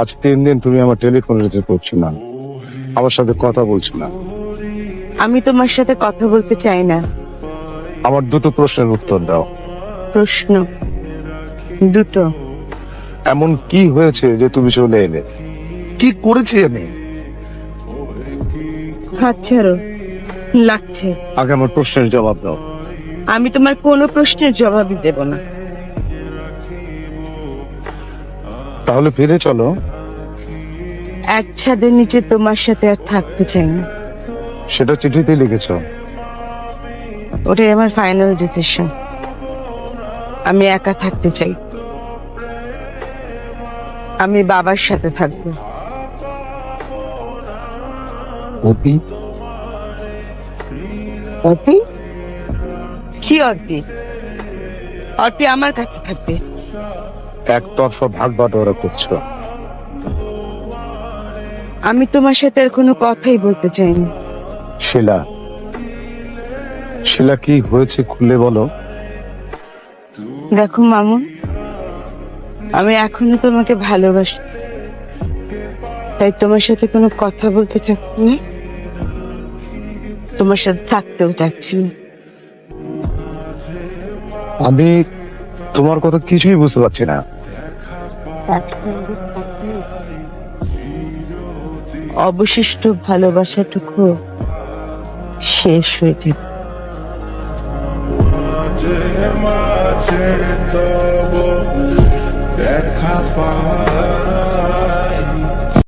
আজ তিন দিন তুমি আমার টেলিফোন রিসিভ করছ না। আমার সাথে কথা বলছো না। আমি তোমার সাথে কথা বলতে চাই না। আমার দুটো প্রশ্নের উত্তর দাও। প্রশ্ন। দুটো। এমন কি হয়েছে যে তুমি চলে এলে? কি করেছি আমি? হাত ছাড়ো। লাগছে। আগে আমার প্রশ্নের জবাব দাও। আমি তোমার কোনো প্রশ্নের জবাবই দেব না। তাহলে ফিরে চলো। এক ছাদের নিচে তোমার সাথে আর থাকতে চাই না। সেটা চিঠিতে লিখেছ। ওটাই আমার ফাইনাল ডিসিশন আমি একা থাকতে চাই। আমি বাবার সাথে থাকব। অতি? অতি? কি অর্তি অর্তি আমার কাছে থাকবে। একতরফা ভাগ বাটোয়ারা করছ। আমি তোমার সাথে আর কোনো কথাই বলতে চাই না শিলা শিলা কি হয়েছে খুলে বলো। দেখো মামুন আমি এখনও তোমাকে ভালোবাসি। তাই তোমার সাথে কোনো কথা বলতে চাচ্ছি না। তোমার সাথে থাকতেও চাচ্ছি আমি তোমার কথা কিছুই বুঝতে পারছি না। অবশিষ্ট ভালোবাসাটুকু শেষ হয়েছে মাঝে তব দেখা পাওয়া